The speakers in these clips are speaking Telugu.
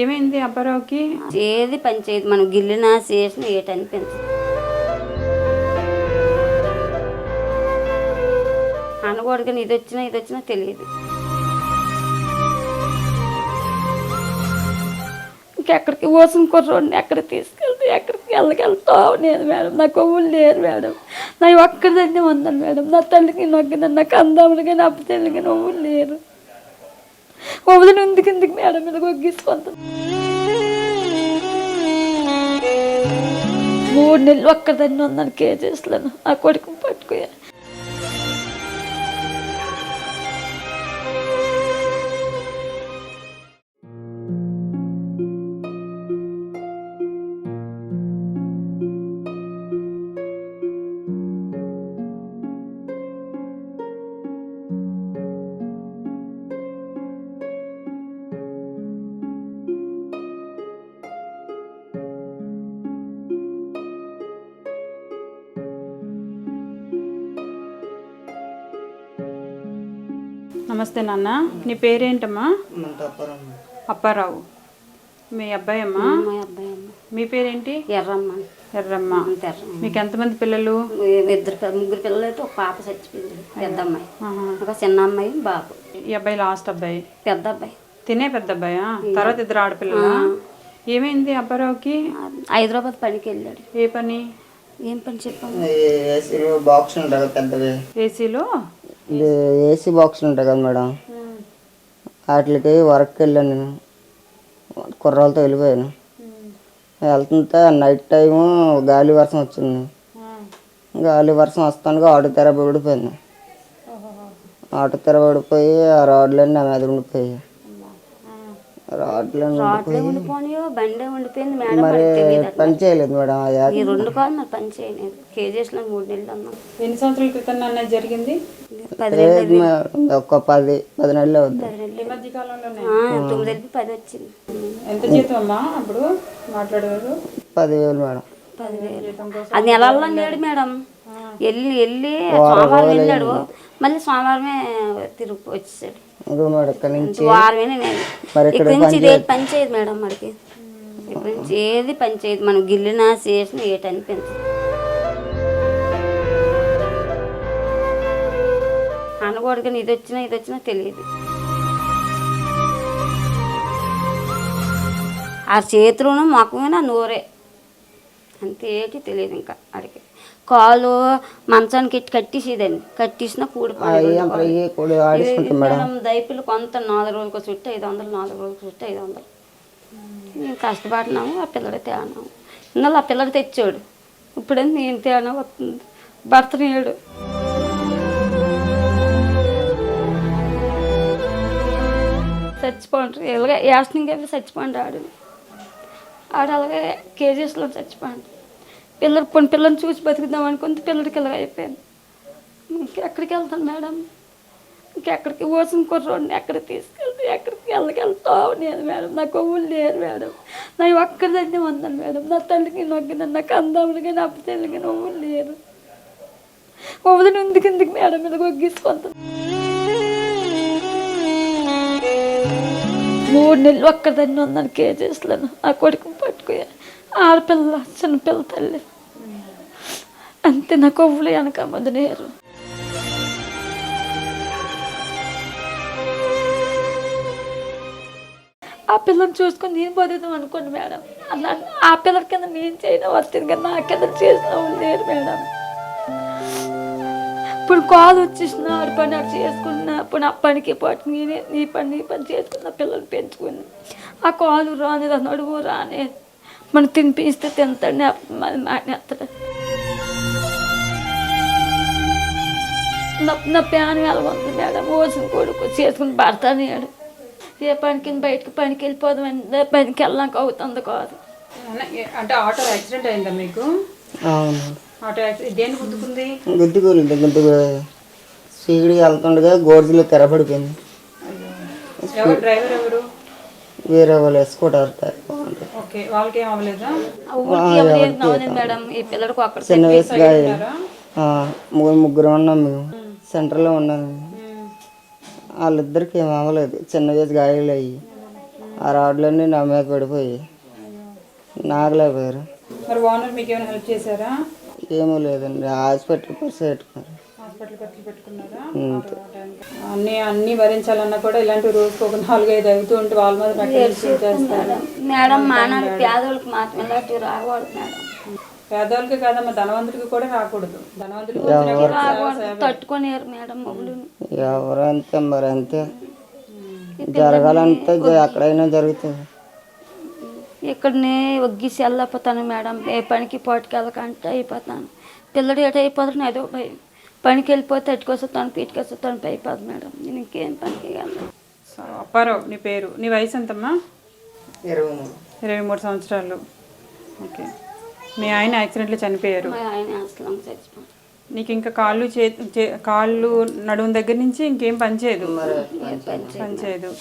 ఏమైంది అబ్బారావుకి? ఏది పని చేయదు మనం గిల్లినా చేసిన ఏటనిపించదు అనకూడదు కానీ ఇది వచ్చినా ఇది వచ్చినా తెలియదు. ఇంకెక్కడికి ఓసిన కుర్రోడిని ఎక్కడ తీసుకెళ్తే ఎక్కడికి వెళ్ళగలుగుతావు? నేను మేడం నా కొవ్వులు లేరు మేడం. నా ఒక్కదాన్ని ఉందని మేడం. నా తల్లికి నొక్కిందని నాకు అందములు కానీ అప్పు తల్లికి నవ్వులు లేరు. వదిలి ఎందుకు ఎందుకు మేడం మీద గొగ్గిస్తుంది మూడు నెలలు ఒక్కదాన్ని ఉన్నాను కేజీస్లను. ఆ కొడుకుని పట్టుకోయాను నమస్తే నాన్న. నీ పేరేంటమ్మా? అప్పారావు. మీ అబ్బాయి అమ్మా మా అబ్బాయి అమ్మ మీ పేరేంటి? ఎర్రమ్మ. ఎర్రమ్మ. మీకు ఎంతమంది పిల్లలు? ఇద్దరు ముగ్గురు పిల్లలు అయితే ఒక పాప చచ్చిపోయింది పెద్ద అమ్మాయి. ఒక చిన్న అమ్మాయి బాబు. ఈ అబ్బాయి లాస్ట్ అబ్బాయి? పెద్ద అబ్బాయి. తినే పెద్ద అబ్బాయా? తర్వాత ఇద్దరు ఆడపిల్లలా? ఏమైంది అబ్బారావుకి హైదరాబాద్ పనికి వెళ్ళాడు. ఏ పని? ఏం పని ఏసీలో బాక్స్ పెద్దవి. ఏసీలో? ఇది ఏసీ బాక్స్ ఉంటాయి కదా మేడం. వాటికి వర్క్ వెళ్ళాను నేను. కుర్రాలతో వెళ్ళిపోయాను. వెళ్తుంటే నైట్ టైము గాలి వర్షం వచ్చింది. గాలి వర్షం వస్తానుగా ఆటో తెర పడిపోయింది. ఆటో తెర పడిపోయి ఆ రాడ్లన్నీ నా మీద ఉండిపోయాయి. రాడ్లన్నీ మేడం మరి. పని చేయలేదు మేడం రెండు కాదు మరి పని చేయలేదు. కేజీస్లో మూడు నెలలు అన్నాం. ఎన్ని సంవత్సరాల క్రితం జరిగింది? పది లేదు మేడం. ఒక పది పది నెలలు తొమ్మిది వెళ్ళి పది వచ్చింది. ఎంత జీతం అమ్మా అప్పుడు మాట్లాడేవారు? పదివేలు మేడం. అది నెలల్లో లేడు మేడం. వెళ్ళి వెళ్ళి సోమవారం వెళ్ళాడు. మళ్ళీ సోమవారమే తిరుగు వచ్చేసాడు. వారమే ఇక్కడ నుంచి ఇది పని చేయదు మేడం మనకి. ఇక్కడ నుంచి ఏది పని చేయదు. మనం గిల్లినా చేసిన ఏటి అనిపించదు అనకూడదు కానీ ఇది వచ్చినా ఇది వచ్చినా తెలియదు. ఆ చేతిలోనూ మొక్కమైనా నోరే. అంతే ఏటి తెలియదు ఇంకా అడిగి కాలు మంచానికి కట్టేసేదండి. కట్టేసిన కూడా దైపులు కొంత నాలుగు రోజులకు చుట్టూ ఐదు వందలు నాలుగు రోజులకు చుట్టూ ఐదు వందలు. మేము కష్టపడినాము ఆ పిల్లడు తేనాము. ఇన్నాళ్ళు ఆ పిల్లడు తెచ్చాడు. ఇప్పుడే నేను తేనా వస్తుంది? భర్త నేడు. చచ్చిపోండి ఇలాగే యాస్నింగ్ అవి చచ్చిపోండి ఆడు. ఆడు అలాగే కేజీస్లో చచ్చిపోండి పిల్లలు కొన్ని పిల్లల్ని చూసి బతుకుదాం అనుకుంటే పిల్లడికి ఇలాగ అయిపోయాను ఇంకెక్కడికి వెళ్తాను మేడం? ఇంకెక్కడికి పోసిన కుర్రోడిని ఎక్కడ తీసుకెళ్తే? ఎక్కడికి వెళ్ళగలుగుతావు నేను మేడం నా కొవ్వులు లేరు మేడం. నా ఒక్కదాన్ని ఉందని మేడం. నా తల్లికి నొగ్గిన నాకు అందములు నా తల్లికి నవ్వులు లేరు. వదిలి ఎందుకు ఎందుకు మేడం మీద ఒగ్గిసుకుంటాను మూడు నెలలు ఒక్కదాన్ని ఉన్నాను కేజెస్లను. ఆ కొడుకుని పట్టుకుని ఆడపిల్ల చిన్నపిల్ల తల్లి. అంతే నా కొవ్వులు వెనక మంది నేరు. ఆ పిల్లని చూసుకొని నేను బతుకుతాం అనుకోండి మేడం. అలా ఆ పిల్లల కింద నేను చేయడం వస్తుంది కానీ నా కింద చేసిన వాళ్ళు లేరు మేడం. ఇప్పుడు కాలు వచ్చేసిన ఆడి పని అటు చేసుకున్నా ఇప్పుడు నా పనికి పాటు నేనే నీ పని నీ పని చేసుకున్న పిల్లల్ని పెంచుకుని ఆ కాలు రానేది ఆ నడువు రానేది మనం తినిపిస్తే తింటాడు మన మానేస్తాడు నా నా ప్యాన్ వెళ్ళగొంది మేడం ఓసిన కొడుకు చేసుకుని భర్త అనేడు ఏ పనికి బయటకు పనికి వెళ్ళిపోదాం అంటే పనికి వెళ్ళాక అవుతుంది కాదు. అంటే ఆటో యాక్సిడెంట్ అయిందా మీకు? అవును. దేని గుద్దుకుంది గుద్దుకూరింది గుద్దుకు సీడి వెళ్తుండగా గోడ్జిలో తెరపడిపోయింది ఎవరు? డ్రైవర్ ఎవరు? వేరే వాళ్ళు ఒక్కడు చిన్న వయసు? ముగ్గురు ముగ్గురు ఉన్నాం మేము. సెంటర్లో ఉన్నాను. వాళ్ళిద్దరికి ఏం అవ్వలేదు. చిన్న వయసు గాయాలు అయ్యి. ఆ రాడ్లన్నీ నా మీద పడిపోయి. నాగలేకపోయారు. మరి ఓనర్ మీకు ఏమైనా హెల్ప్ చేశారా? ఏమీ లేదండి. హాస్పిటల్ పరిస్థితి పెట్టుకున్నారు. హాస్పిటల్ ఖర్చులు పెట్టుకున్నారా? అన్ని అన్ని భరించాలన్నా కూడా ఇలాంటి రోజుకి ఒక నాలుగైదు అవుతూ ఉంటే వాళ్ళ మీద రెక్కలు చేస్తారు. మేడం మానాలు పేదోళ్ళకి మాత్రం ఇలాంటివి రాకూడదు మేడం. పేదవాళ్ళకి కాదమ్మా ధనవంతుడికి కూడా రాకూడదు. ధనవంతుడికి రాకూడదు. తట్టుకోలేరు మేడం మొగులు ఎవరు అంతే మరి అంతే. జరగాలంటే ఎక్కడైనా జరుగుతుంది. ఇక్కడనే ఒగ్గిసి వెళ్ళిపోతాను మేడం. ఏ పనికి పోటుకి వెళ్ళకంటే అయిపోతాను. పిల్లడు ఎటు అయిపోతాను అదో భయం. పనికి వెళ్ళిపోతే ఎట్టుకొస్తాను పీటుకొస్తాను అయిపోతుంది మేడం. నేను ఇంకేం పనికి వెళ్ళను. సో అప్పారావు నీ పేరు? నీ వయసు ఎంతమ్మా? ఇరవై మూడు. ఇరవై మూడు సంవత్సరాలు. ఓకే. మీ ఆయన యాక్సిడెంట్లో చనిపోయారు. మా ఆయన అసలు నీకు ఇంకా కాళ్ళు చే చే- కాళ్ళు నడుము దగ్గర నుంచి ఇంకేం పనిచేయదు పనిచేయదు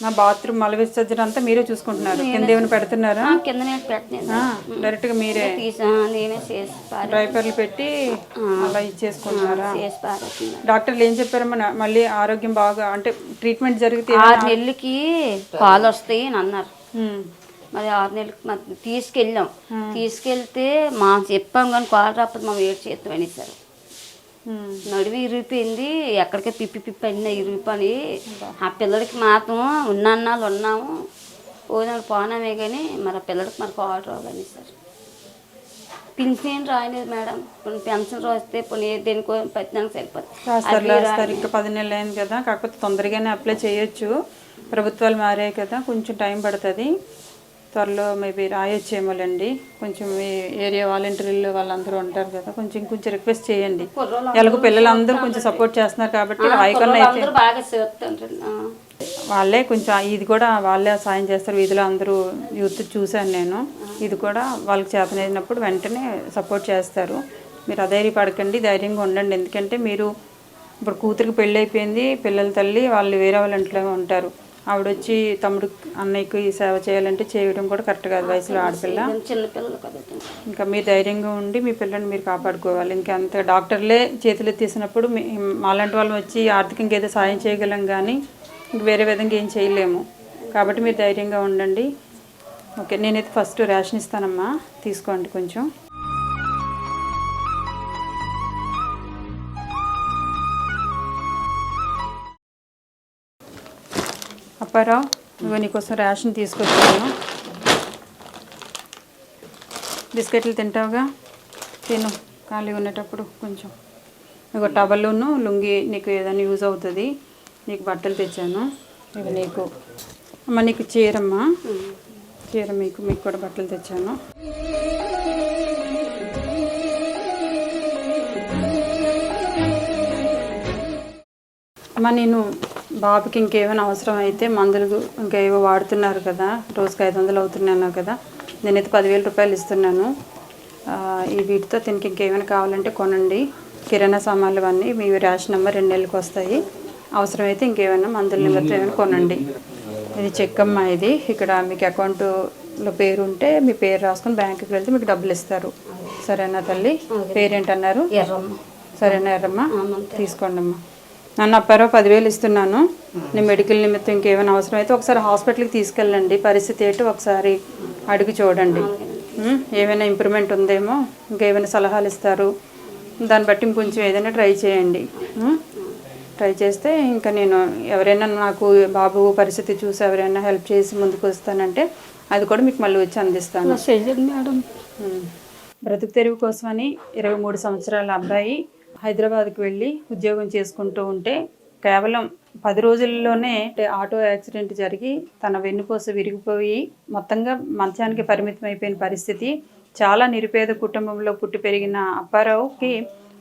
నా బాత్రూమ్ మల విసర్జన అంతా మీరే చూసుకుంటున్నారు. కింద ఏమైనా పెడుతున్నారా? కింద పెట్టలేదు. ఆ, డైరెక్ట్గా మీరే. తీసా నేనే చేసి పారే డ్రైపర్లు పెట్టి అలా ఇచ్చేసుకుంటున్నారా? డాక్టర్లు ఏం చెప్పారమ్మా? మళ్ళీ ఆరోగ్యం బాగా అంటే ట్రీట్మెంట్ జరిగితే ఆరు నెలలకి పాలు వస్తాయి అని అన్నారు. మరి ఆరు నెలలకి తీసుకెళ్ళాం. తీసుకెళ్తే మా చెప్పాం కానీ కాలు రాకపోతే మా వేడి చేస్తాం అనేసారు నడువి ఇరిగిపోయింది ఎక్కడికి పిప్పి పిప్పి అయినా ఇరిగిపోయి ఆ పిల్లడికి మాత్రం ఉన్నన్నాళ్ళు ఉన్నాము పోయినాడు పోనామే కానీ మరి ఆ పిల్లడికి మరి కాలు రావాలి సార్. పింఛన్ రాయలేదు మేడం. కొన్ని పెన్షన్ రాస్తే కొన్ని దేనికో పత్నానికి సరిపోతుంది ఇంకా పది నెలలు అయింది కదా కాకపోతే తొందరగానే అప్లై చేయొచ్చు. ప్రభుత్వాలు మారాయి కదా కొంచెం టైం పడుతుంది. త్వరలో మేబీ రాయొచ్చేమోలండి. కొంచెం మీ ఏరియా వాలంటీర్లు వాళ్ళందరూ ఉంటారు కదా కొంచెం కొంచెం రిక్వెస్ట్ చేయండి. ఎలాగో పిల్లలందరూ కొంచెం సపోర్ట్ చేస్తున్నారు కాబట్టి రాయకుండా అయితే. వాళ్ళే కొంచెం ఇది కూడా వాళ్ళే సాయం చేస్తారు. వీధిలో అందరూ యూత్ చూశాను నేను. ఇది కూడా వాళ్ళకి చేతనైనప్పుడు వెంటనే సపోర్ట్ చేస్తారు. మీరు అధైర్యపడకండి ధైర్యంగా ఉండండి. ఎందుకంటే మీరు ఇప్పుడు కూతురికి పెళ్ళి అయిపోయింది పిల్లల తల్లి వాళ్ళు వేరే వాళ్ళ ఇంట్లో ఉంటారు. ఆవిడ వచ్చి తమ్ముడు అన్నయ్యకి సేవ చేయాలంటే చేయడం కూడా కరెక్ట్ కాదు వయసులో ఆడపిల్ల. ఇంకా మీరు ధైర్యంగా ఉండి మీ పిల్లల్ని మీరు కాపాడుకోవాలి. ఇంకా అంత డాక్టర్లే చేతులు తీసినప్పుడు మాలాంటి వాళ్ళు వచ్చి ఆర్థికంగా ఏదో సాయం చేయగలం కానీ ఇంక వేరే విధంగా ఏం చేయలేము. కాబట్టి మీరు ధైర్యంగా ఉండండి. ఓకే నేనైతే ఫస్ట్ రేషన్ ఇస్తానమ్మా. తీసుకోండి కొంచెం. అప్పారావు ఇగో నీకోసం రేషన్ తీసుకొచ్చాను. బిస్కెట్లు తింటావుగా? తిను ఖాళీగా ఉండేటప్పుడు కొంచెం. నీకు టవల్ను లుంగి నీకు ఏదైనా యూజ్ అవుతుంది. నీకు బట్టలు తెచ్చాను. ఇవి నీకు. అమ్మ నీకు చీరమ్మా? చీర మీకు మీకు కూడా బట్టలు తెచ్చాను. అమ్మ నేను బాబుకి ఇంకేమైనా అవసరం అయితే మందులు ఇంకా ఏవో వాడుతున్నారు కదా రోజుకి ఐదు వందలు అవుతున్నాను కదా నేనైతే పదివేల రూపాయలు ఇస్తున్నాను. ఈ వీటితో దీనికి ఇంకేమైనా కావాలంటే కొనండి. కిరాణా సామాన్లు అన్నీ మీ రేషన్ నెంబర్ రెండు నెలలకు వస్తాయి. అవసరమైతే ఇంకేమైనా మందుల నిమిత్తం ఏమైనా కొనండి. ఇది చెక్ అమ్మా ఇది. ఇక్కడ మీకు అకౌంట్లో పేరు ఉంటే మీ పేరు రాసుకొని బ్యాంకుకి వెళ్తే మీకు డబ్బులు ఇస్తారు. సరేనా తల్లి? పేరేంటన్నారు? ఎర్రమ్మ. సరేనా ఎర్రమ్మా? తీసుకోండి అమ్మా నన్ను అప్పారో పదివేలు ఇస్తున్నాను నేను మెడికల్ నిమిత్తం ఇంకేమైనా అవసరం అయితే ఒకసారి హాస్పిటల్కి తీసుకెళ్ళండి పరిస్థితి ఏంటో ఒకసారి అడిగి చూడండి? ఏమైనా ఇంప్రూవ్మెంట్ ఉందేమో ఇంకేమైనా సలహాలు ఇస్తారు దాన్ని బట్టి ఇంకొంచెం ఏదైనా ట్రై చేయండి? ట్రై చేస్తే ఇంకా నేను ఎవరైనా నాకు బాబు పరిస్థితి చూసి ఎవరైనా హెల్ప్ చేసి ముందుకు వస్తానంటే అది కూడా మీకు మళ్ళీ వచ్చి అందిస్తాను. బ్రతుకు తెరువు కోసమని ఇరవై మూడు సంవత్సరాల అబ్బాయి హైదరాబాద్కి వెళ్ళి ఉద్యోగం చేసుకుంటూ ఉంటే కేవలం పది రోజుల్లోనే ఆటో యాక్సిడెంట్ జరిగి తన వెన్నుపూస విరిగిపోయి మొత్తంగా మంచానికి పరిమితం అయిపోయిన పరిస్థితి. చాలా నిరుపేద కుటుంబంలో పుట్టి పెరిగిన అప్పారావుకి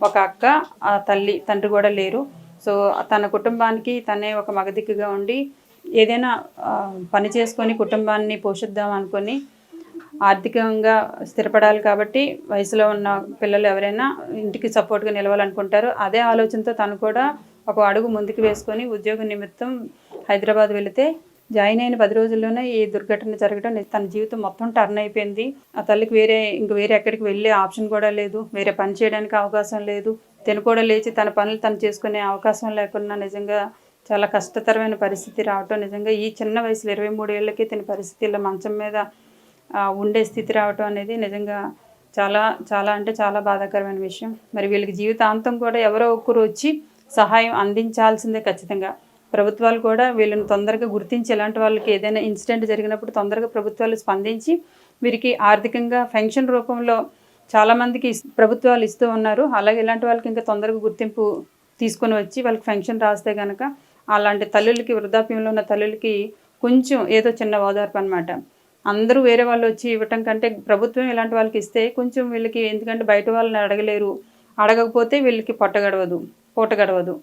ఒక అక్క ఆ తల్లి తండ్రి కూడా లేరు. సో తన కుటుంబానికి తనే ఒక మగదిక్కుగా ఉండి ఏదైనా పని చేసుకొని కుటుంబాన్ని పోషిద్దాం అనుకొని ఆర్థికంగా స్థిరపడాలి కాబట్టి వయసులో ఉన్న పిల్లలు ఎవరైనా ఇంటికి సపోర్ట్గా నిలవాలనుకుంటారు అదే ఆలోచనతో తను కూడా ఒక అడుగు ముందుకు వేసుకొని ఉద్యోగ నిమిత్తం హైదరాబాద్ వెళితే జాయిన్ అయిన పది రోజుల్లోనే ఈ దుర్ఘటన జరగడం తన జీవితం మొత్తం టర్న్ అయిపోయింది. ఆ తల్లికి వేరే ఇంక వేరే ఎక్కడికి వెళ్ళే ఆప్షన్ కూడా లేదు. వేరే పని చేయడానికి అవకాశం లేదు. తను కూడా లేచి తన పనులు తను చేసుకునే అవకాశం లేకుండా నిజంగా చాలా కష్టతరమైన పరిస్థితి రావటం నిజంగా ఈ చిన్న వయసులో ఇరవై మూడు ఏళ్ళకి పరిస్థితి ఇలా మంచం మీద ఉండే స్థితి రావటం అనేది నిజంగా చాలా చాలా అంటే చాలా బాధాకరమైన విషయం. మరి వీళ్ళకి జీవితాంతం కూడా ఎవరో ఒక్కరు వచ్చి సహాయం అందించాల్సిందే ఖచ్చితంగా. ప్రభుత్వాలు కూడా వీళ్ళని తొందరగా గుర్తించి ఇలాంటి వాళ్ళకి ఏదైనా ఇన్సిడెంట్ జరిగినప్పుడు తొందరగా ప్రభుత్వాలు స్పందించి వీరికి ఆర్థికంగా పెన్షన్ రూపంలో చాలామందికి ప్రభుత్వాలు ఇస్తూ ఉన్నారు. అలాగే ఇలాంటి వాళ్ళకి ఇంకా తొందరగా గుర్తింపు తీసుకొని వచ్చి వాళ్ళకి పెన్షన్ రాస్తే కనుక అలాంటి తల్లులకి వృద్ధాప్యంలో ఉన్న తల్లులకి కొంచెం ఏదో చిన్న ఓదార్పు అనమాట అందరూ వేరే వాళ్ళు వచ్చి ఇవ్వటం కంటే ప్రభుత్వం ఇలాంటి వాళ్ళకి ఇస్తే కొంచెం వీళ్ళకి ఎందుకంటే బయట వాళ్ళని అడగలేరు. అడగకపోతే వీళ్ళకి పొట్ట గడవదు పూట గడవదు.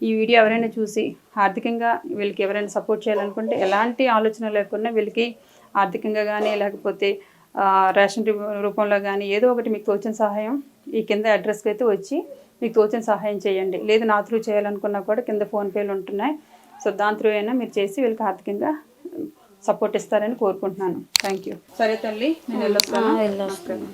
ఈ వీడియో ఎవరైనా చూసి ఆర్థికంగా వీళ్ళకి ఎవరైనా సపోర్ట్ చేయాలనుకుంటే ఎలాంటి ఆలోచన లేకుండా వీళ్ళకి ఆర్థికంగా కానీ లేకపోతే రేషన్ రూపంలో కానీ ఏదో ఒకటి మీకు తోచిన సహాయం ఈ కింద అడ్రస్కి అయితే వచ్చి మీకు తోచిన సహాయం చేయండి. లేదు నా త్రూ చేయాలనుకున్నా కూడా కింద ఫోన్పేలు ఉంటున్నాయి. సో దాని త్రూ అయినా మీరు చేసి వీళ్ళకి ఆర్థికంగా సపోర్ట్ ఇస్తారని కోరుకుంటున్నాను. థ్యాంక్ యూ సరే తల్లి నేను వెళ్ళొస్తాను. వెళ్ళొస్తాను.